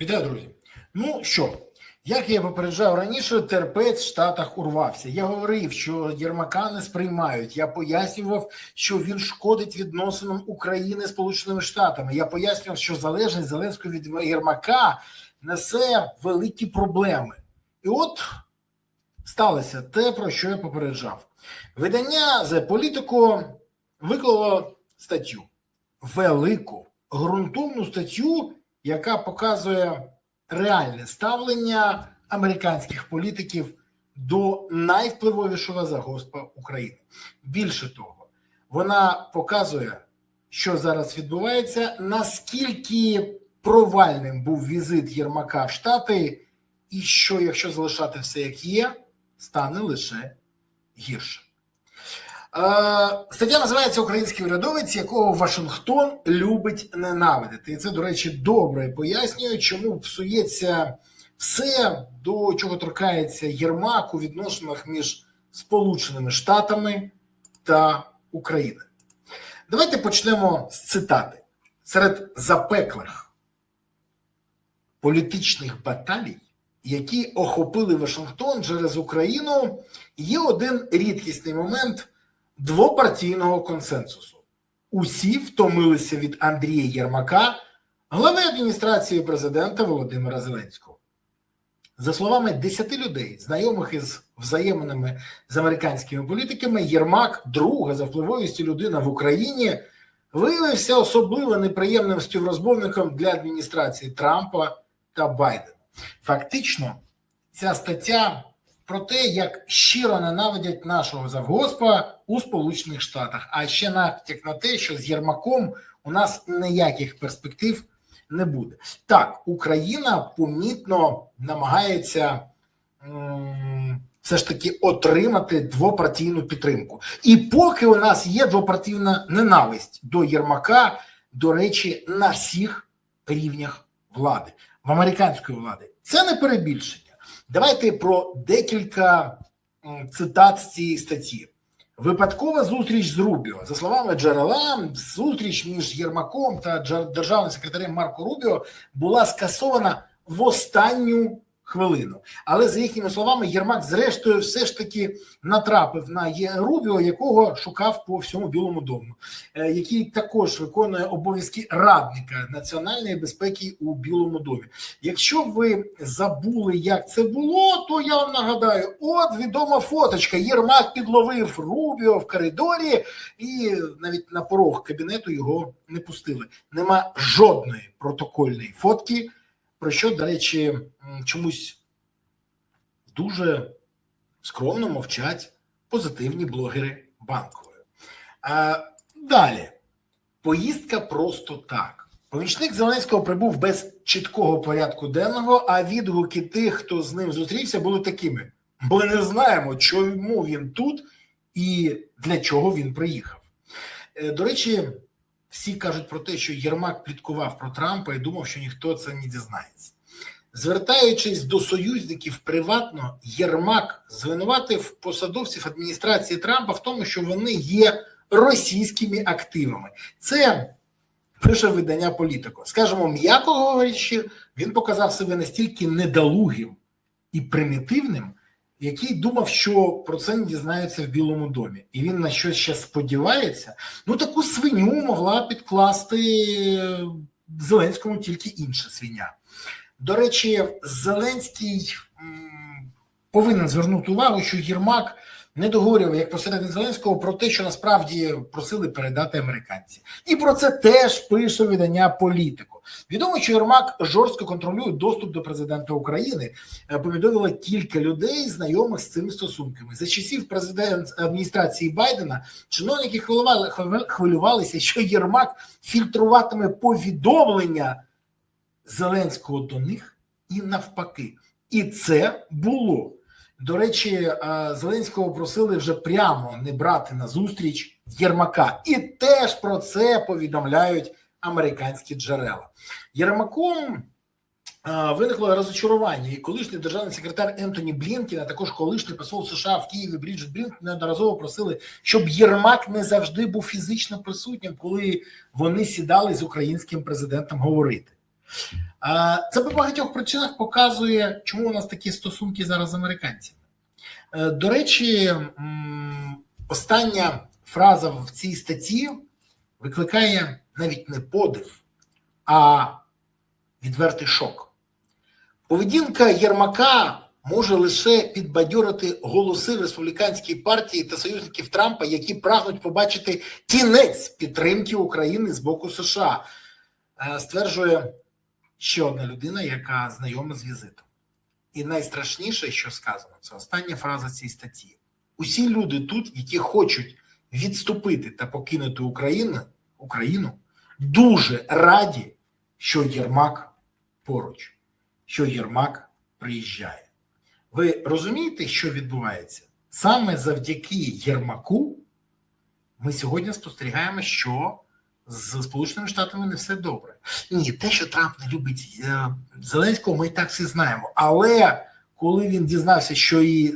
Вітаю, друзі. Ну що, як я попереджав раніше, терпець в Штатах урвався. Я говорив, що Єрмака не сприймають. Я пояснював, що він шкодить відносинам України з Сполученими Штатами. Я пояснював, що залежність Зеленського від Єрмака несе великі проблеми. І от сталося те, про що я попереджав. Видання The Politico виклало статтю, велику, ґрунтовну статтю, яка показує реальне ставлення американських політиків до найвпливовішого загоспа України. Більше того, вона показує, що зараз відбувається, наскільки провальним був візит Єрмака в Штати, і що, якщо залишати все як є, стане лише гірше. Е, Стаття називається Український урядовець, якого Вашингтон любить ненавидити. І це, до речі, добре пояснює, чому псується все, до чого торкається Єрмак у відносинах між Сполученими Штатами та Україною. Давайте почнемо з цитати. Серед запеклих політичних баталій, які охопили Вашингтон через Україну, є один рідкісний момент двопартійного консенсусу. Усі втомилися від Андрія Єрмака, глави адміністрації президента Володимира Зеленського. За словами 10 людей, знайомих із взаєминами з американськими політиками, Єрмак, друга за впливовістю людина в Україні, виявився особливо неприємним співрозмовником для адміністрації Трампа та Байдена. Фактично, ця стаття про те, як щиро ненавидять нашого завгоспа у Сполучених Штатах, а ще натяк на те, що з Єрмаком у нас ніяких перспектив не буде. Так, Україна помітно намагається все ж таки отримати двопартійну підтримку. І поки у нас є двопартійна ненависть до Єрмака, до речі, на всіх рівнях влади, в американської влади, це не перебільшення. Давайте про декілька цитат з цієї статті. Випадкова зустріч з Рубіо. За словами джерела, зустріч між Єрмаком та державним секретарем Марко Рубіо була скасована в останню хвилину. Але за їхніми словами, Єрмак, зрештою, все ж таки натрапив на Рубіо, якого шукав по всьому Білому дому, е, який також виконує обов'язки радника національної безпеки у Білому домі. Якщо ви забули, як це було, то я вам нагадаю: от відома фоточка. Єрмак підловив Рубіо в коридорі, і навіть на порог кабінету його не пустили. Нема жодної протокольної фотки, про що, до речі, чомусь дуже скромно мовчать позитивні блогери банкової. А, далі. Поїздка просто так. Помічник Зеленського прибув без чіткого порядку денного, а відгуки тих, хто з ним зустрівся, були такими: ми не знаємо, чому він тут і для чого він приїхав. Е, До речі, всі кажуть про те, що Єрмак пліткував про Трампа і думав, що ніхто це не дізнається. Звертаючись до союзників приватно, Єрмак звинуватив посадовців адміністрації Трампа в тому, що вони є російськими активами. Це пише видання політико. Скажімо, м'яко говорячи, він показав себе настільки недолугим і примітивним, який думав, що про це не дізнаються в Білому домі, і він на щось ще сподівається. Ну таку свиню могла підкласти Зеленському тільки інша свиня. До речі, Зеленський повинен звернути увагу, що Єрмак не договорював як посередник Зеленського про те, що насправді просили передати американці, і про це теж пише видання політику. Відомо, що Єрмак жорстко контролює доступ до президента України. Е, Повідомило кілька людей, знайомих з цими стосунками. За часів президент адміністрації Байдена чиновники хвилювали, хвилювалися, що Єрмак фільтруватиме повідомлення Зеленського до них і навпаки. І це було. До речі, е, Зеленського просили вже прямо не брати на зустріч Єрмака, і теж про це повідомляють американські джерела. Єрмаком е, виникло розочарування, і колишній державний секретар Ентоні Блінкін, а також колишній посол США в Києві Бріджит Блінкін неодноразово просили, щоб Єрмак не завжди був фізично присутнім, коли вони сідали з українським президентом говорити. Це по багатьох причинах показує, чому у нас такі стосунки зараз з американцями. Е, До речі, остання фраза в цій статті викликає навіть не подив, а відвертий шок. Поведінка Єрмака може лише підбадьорити голоси республіканської партії та союзників Трампа, які прагнуть побачити кінець підтримки України з боку США, Е, стверджує ще одна людина, яка знайома з візитом. І найстрашніше, що сказано, це остання фраза цієї статті. Усі люди тут, які хочуть відступити та покинути Україну, Україну, дуже раді, що Єрмак поруч, що Єрмак приїжджає. Ви розумієте, що відбувається? Саме завдяки Єрмаку ми сьогодні спостерігаємо, що з Сполученими Штатами не все добре. Ні, те, що Трамп не любить е, Зеленського, ми і так всі знаємо. Але коли він дізнався, що і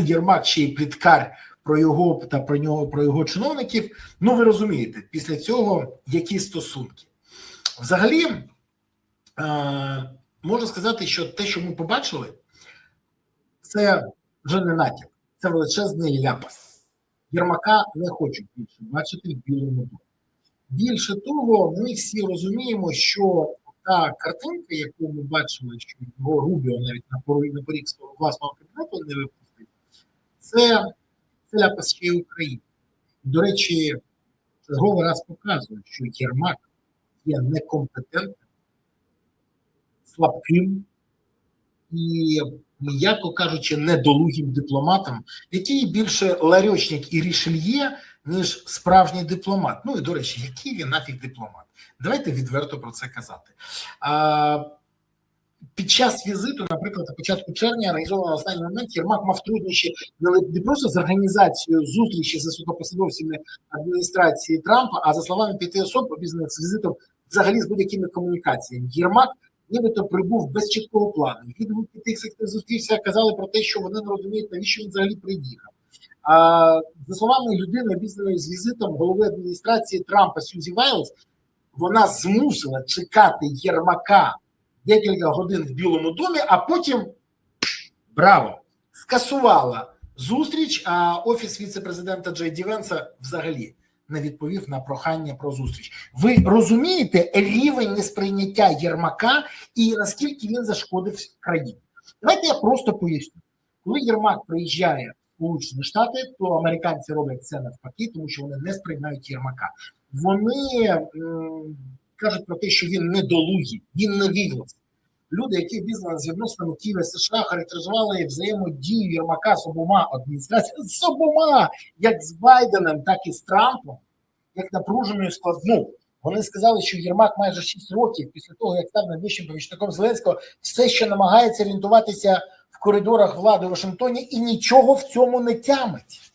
Єрмак ще й пліткар про його та про нього про його чиновників, ну ви розумієте, після цього які стосунки. Взагалі, е, можна сказати, що те, що ми побачили, це вже не натяк, це величезний ляпас. Єрмака не хочуть більше бачити в білому домі. Більше того, ми всі розуміємо, що та картинка, яку ми бачили, що його Рубіо навіть на поріг на поріг свого власного кабінету не випустив, це, ляпас ще й України. До речі, черговий раз показує, що Єрмак є некомпетентним, слабким і, м'яко кажучи, недолугим дипломатом, який більше ларьочник і рішельє, ніж справжній дипломат. Ну і до речі, який він нафіг дипломат? Давайте відверто про це казати. А, під час візиту, наприклад, на початку червня, організовано останній момент Єрмак мав труднощі не просто з організацією зустрічі з високопосадовцями адміністрації Трампа, а за словами п'яти особ, обізнаних з візитом, взагалі з будь-якими комунікаціями. Єрмак нібито прибув без чіткого плану. Відгуки тих, хто зустрівся, казали про те, що вони не розуміють, навіщо він взагалі приїхав. За словами людини, обізнаної з візитом голови адміністрації Трампа Сюзі Вайлз, вона змусила чекати Єрмака декілька годин в Білому домі, а потім браво! Скасувала зустріч. А офіс віце-президента Джей Ді Венса взагалі не відповів на прохання про зустріч. Ви розумієте рівень несприйняття Єрмака і наскільки він зашкодив країні? Давайте я просто поясню, коли Єрмак приїжджає. Сполучені Штати, то американці роблять це навпаки, тому що вони не сприймають Єрмака. Вони кажуть про те, що він недолугий, він невіглас. Люди, які обізнані з відносинами Києва США, характеризували взаємодію Єрмака з обома адміністраціями з обома, як з Байденом, так і з Трампом, як напруженою складну. Вони сказали, що Єрмак майже 6 років після того, як став найвищим помічником Зеленського, все ще намагається орієнтуватися коридорах влади в Вашингтоні і нічого в цьому не тямить.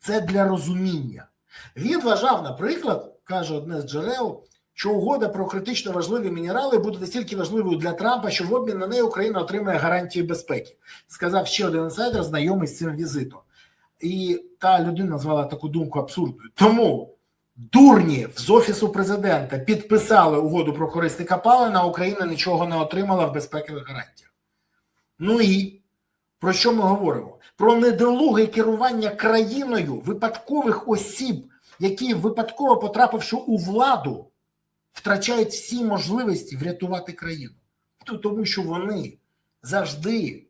Це для розуміння. Він вважав, наприклад, каже одне з джерел, що угода про критично важливі мінерали буде настільки важливою для Трампа, що в обмін на неї Україна отримає гарантії безпеки, сказав ще один інсайдер, знайомий з цим візитом. І та людина назвала таку думку абсурдною. Тому дурні з офісу президента підписали угоду про корисні копалини, а Україна нічого не отримала в безпекових гарантіях. Ну і про що ми говоримо? Про недолуге керування країною випадкових осіб, які випадково потрапивши у владу, втрачають всі можливості врятувати країну. Тому що вони завжди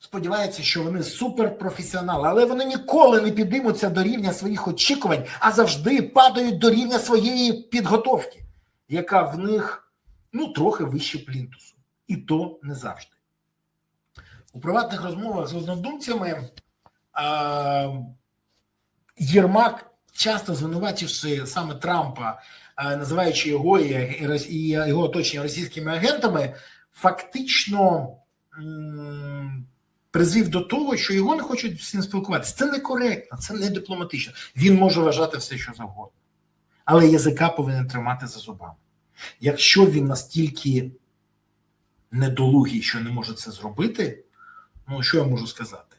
сподіваються, що вони суперпрофесіонали, але вони ніколи не підіймуться до рівня своїх очікувань, а завжди падають до рівня своєї підготовки, яка в них ну трохи вище плінтусу. І то не завжди. У приватних розмовах з однодумцями Єрмак, часто звинувачивши саме Трампа, називаючи його і, його оточення російськими агентами, фактично призвів до того, що його не хочуть з ним спілкуватися. Це некоректно, це не дипломатично. Він може вважати все, що завгодно, але язика повинен тримати за зубами. Якщо він настільки недолугий, що не може це зробити. Ну, що я можу сказати?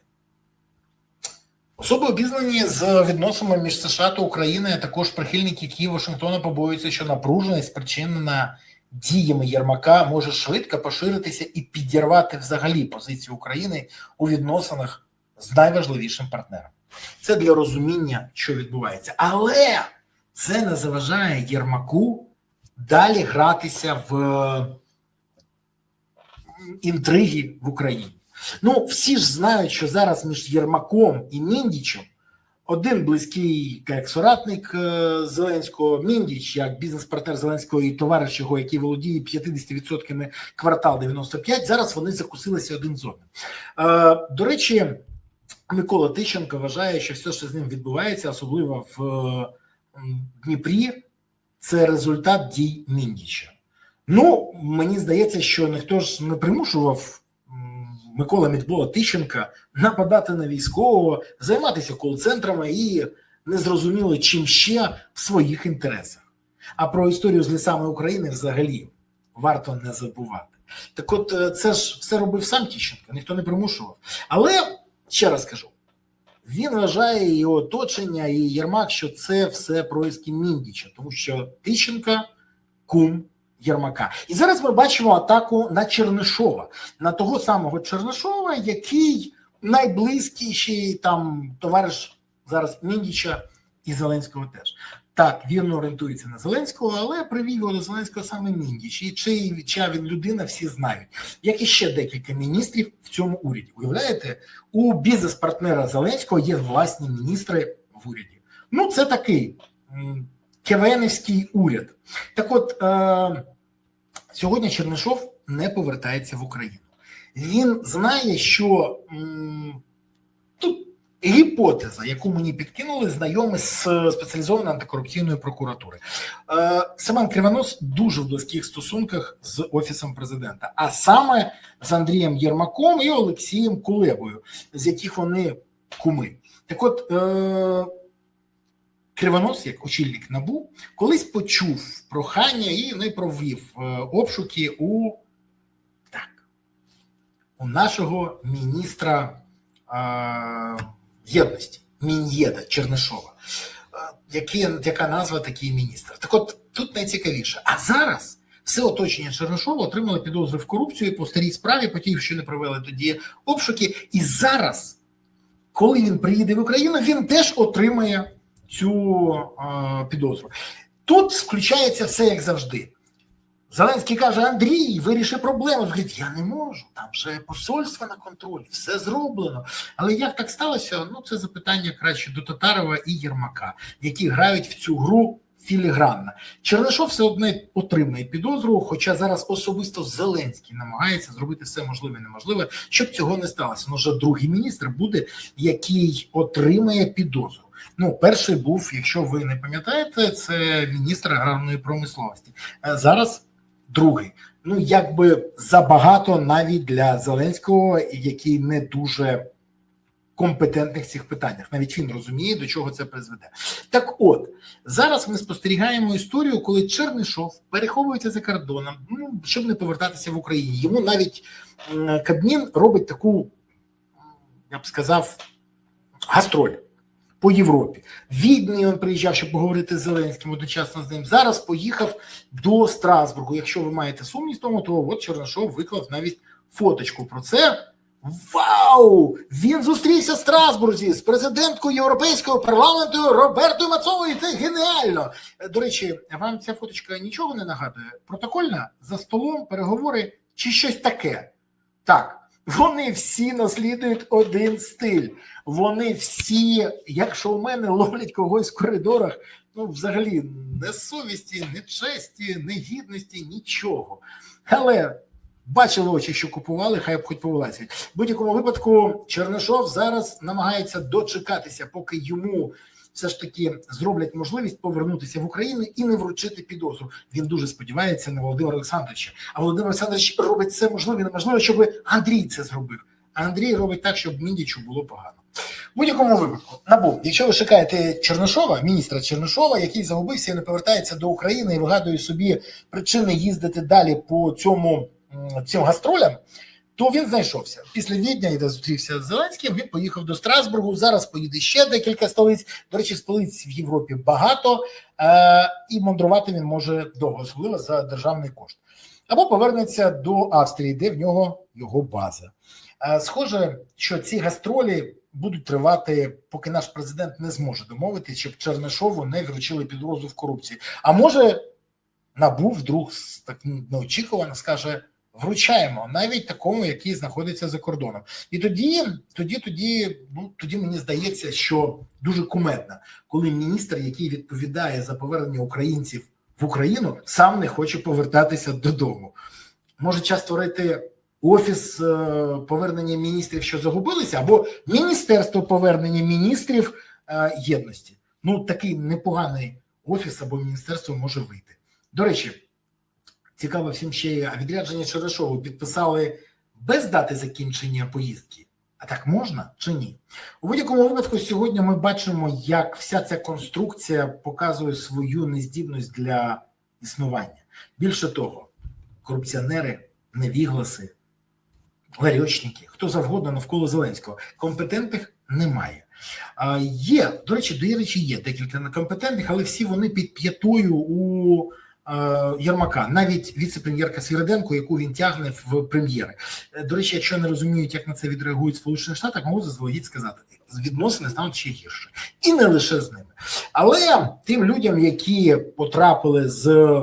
Особи обізнані з відносинами між США та Україною, а також прихильники Києва Вашингтона побоюються, що напруженість спричинена діями Єрмака може швидко поширитися і підірвати взагалі позицію України у відносинах з найважливішим партнером. Це для розуміння, що відбувається. Але це не заважає Єрмаку далі гратися в інтриги в Україні. Ну, всі ж знають, що зараз між Єрмаком і Міндічем один близький як соратник е, Зеленського, Міндіч, як бізнес-партнер Зеленського і товариш його, який володіє 50% квартал 95, зараз вони закусилися один з одним. Е, До речі, Микола Тищенко вважає, що все, що з ним відбувається, особливо в Дніпрі, це результат дій Міндіча. Ну, мені здається, що ніхто ж не примушував Микола Мідбола Тищенка нападати на військового, займатися кол-центрами і незрозуміло чим ще в своїх інтересах. А про історію з лісами України взагалі варто не забувати. Так от е, це ж все робив сам Тищенко, ніхто не примушував. Але ще раз кажу: він вважає і оточення, і Єрмак, що це все происки Міндіча, тому що Тищенка кум Єрмака. І зараз ми бачимо атаку на Чернишова, на того самого Чернишова, який найблизькіший там товариш зараз Міндіча і Зеленського теж. Так, вірно орієнтується на Зеленського, але привів його до Зеленського саме Міндіч. І чий, чия він людина, всі знають. Як і ще декілька міністрів в цьому уряді. Уявляєте, у бізнес-партнера Зеленського є власні міністри в уряді. Ну, це такий м, кевенівський уряд. Так от е, сьогодні Чернишов не повертається в Україну. Він знає, що тут гіпотеза, яку мені підкинули, знайомі з спеціалізованої антикорупційної прокуратури. Е, Семен Кривонос дуже в близьких стосунках з офісом президента, а саме з Андрієм Єрмаком і Олексієм Кулебою, з яких вони куми. Так от. Е, Кривонос, як очільник набу, колись почув прохання і не провів е, обшуки у так, у нашого міністра е, єдності, Мін'єда Чернишова. Е, які, яка назва такий міністр? Так от тут найцікавіше. А зараз все оточення Чернишова отримало підозри в корупцію по старій справі, по тій, що не провели тоді обшуки. І зараз, коли він приїде в Україну, він теж отримає цю е, підозру. Тут включається все як завжди. Зеленський каже: Андрій, виріши проблему. Говорить, я не можу, там же посольство на контролі, все зроблено. Але як так сталося? Ну, це запитання краще до Татарова і Єрмака, які грають в цю гру філігранно. Чернишов все одне отримає підозру, хоча зараз особисто Зеленський намагається зробити все можливе і неможливе, щоб цього не сталося. Ну, вже другий міністр буде, який отримає підозру. Ну, перший був, якщо ви не пам'ятаєте, це міністр аграрної промисловості. Е, Зараз другий. Ну, якби забагато навіть для Зеленського, який не дуже компетентний в цих питаннях. Навіть він розуміє, до чого це призведе. Так от, зараз ми спостерігаємо історію, коли Чернишов переховується за кордоном, ну, щоб не повертатися в Україну. Йому навіть Кабмін робить таку, я б сказав, гастроль по Європі. Відні він приїжджав, щоб поговорити з Зеленським одночасно з ним. Зараз поїхав до Страсбургу. Якщо ви маєте сумність тому, то от Чернишов виклав навіть фоточку про це. Вау! Він зустрівся в Страсбурзі з президенткою Європейського парламенту Робертою Мацовою. Це геніально. До речі, вам ця фоточка нічого не нагадує? Протокольна за столом, переговори чи щось таке? Так. Вони всі наслідують один стиль. Вони всі, якщо у мене ловлять когось в коридорах, ну взагалі не совісті, не честі, не гідності, нічого. Але бачили очі, що купували, хай б хоч повилазять. В будь-якому випадку Чернишов зараз намагається дочекатися, поки йому все ж таки зроблять можливість повернутися в Україну і не вручити підозру. Він дуже сподівається на Володимира Олександровича. А Володимир Олександрович робить все можливе і неможливе, щоб Андрій це зробив. А Андрій робить так, щоб Міндічу було погано. В будь-якому випадку, набу, якщо ви шукаєте Чернишова, міністра Чернишова, який загубився і не повертається до України і вигадує собі причини їздити далі по цьому цим гастролям, то він знайшовся. Після Відня, де зустрівся з Зеленським, він поїхав до Страсбургу. Зараз поїде ще декілька столиць. До речі, столиць в Європі багато, е- і мандрувати він може довго, особливо за державний кошт. або повернеться до Австрії, де в нього його база. Е, Схоже, що ці гастролі будуть тривати, поки наш президент не зможе домовитися, щоб Чернишову не вручили підозру в корупції. А може, набув вдруг так неочікувано скаже: вручаємо навіть такому, який знаходиться за кордоном. І тоді, тоді, тоді, ну тоді мені здається, що дуже кумедно, коли міністр, який відповідає за повернення українців в Україну, сам не хоче повертатися додому. Може час створити офіс е, повернення міністрів, що загубилися, або міністерство повернення міністрів е, єдності. Ну такий непоганий офіс або міністерство може вийти. До речі, цікаво всім ще й, а відрядження Черешову підписали без дати закінчення поїздки. А так можна чи ні? У будь-якому випадку сьогодні ми бачимо, як вся ця конструкція показує свою нездібність для існування. Більше того, корупціонери, невігласи, ларьочники, хто завгодно навколо Зеленського, компетентних немає. А, є, до речі, до речі, є декілька некомпетентних, але всі вони під п'ятою у Єрмака, навіть віце-прем'єрка Свіриденко, яку він тягне в прем'єри. Е, До речі, якщо не розуміють, як на це відреагують Сполучені Штати, можу заздалегідь сказати, відносини стануть ще гірше, і не лише з ними. Але тим людям, які потрапили з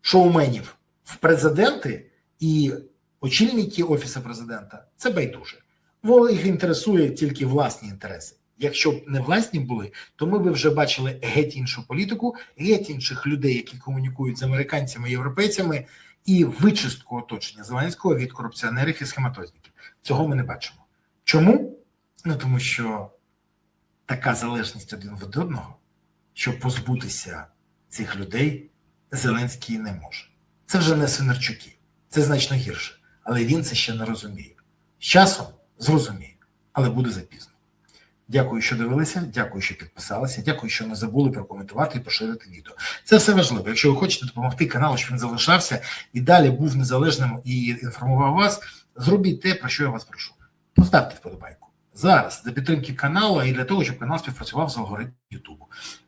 шоуменів в президенти і очільники офісу президента, це байдуже. Бо їх інтересує тільки власні інтереси. Якщо б не власні були, то ми б вже бачили геть іншу політику, геть інших людей, які комунікують з американцями, європейцями, і вичистку оточення Зеленського від корупціонерів і схематозників. Цього ми не бачимо. Чому? Ну тому що така залежність один від одного, щоб позбутися цих людей, Зеленський не може. Це вже не Свинарчуки, це значно гірше, але він це ще не розуміє. З часом зрозуміє, але буде запізно. Дякую, що дивилися. Дякую, що підписалися. Дякую, що не забули прокоментувати і поширити відео. Це все важливо. Якщо ви хочете допомогти каналу, щоб він залишався і далі був незалежним і інформував вас, зробіть те, про що я вас прошу. Поставте вподобайку зараз для підтримки каналу і для того, щоб канал співпрацював з алгоритмом Ютубу.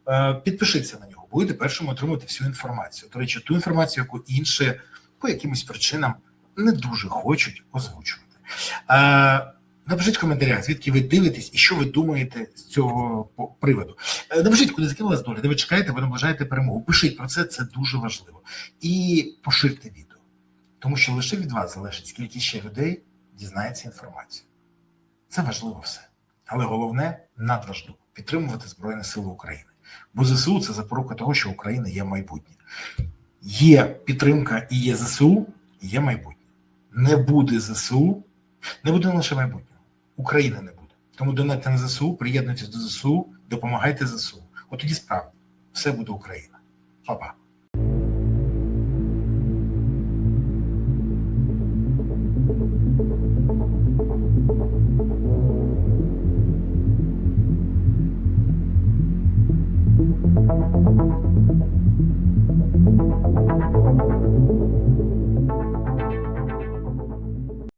Е, Підпишіться на нього, будете першим отримувати всю інформацію. До речі, ту інформацію, яку інші по якимось причинам не дуже хочуть озвучувати. Напишіть в коментарях, звідки ви дивитесь і що ви думаєте з цього приводу. Е, Напишіть, куди закинулась доля, де ви чекаєте, ви наближаєте перемогу. Пишіть про це, це дуже важливо. І поширте відео, тому що лише від вас залежить, скільки ще людей дізнається інформацію. Це важливо все. Але головне надважливо підтримувати Збройні Сили України. Бо ЗСУ це запорука того, що Україна є майбутнє. Є підтримка і є ЗСУ, і є майбутнє. Не буде ЗСУ, не буде лише майбутнього. України не буде. Тому донайте на ЗСУ, приєднуйтесь до ЗСУ, допомагайте ЗСУ. От тоді справді все буде Україна. Па-па.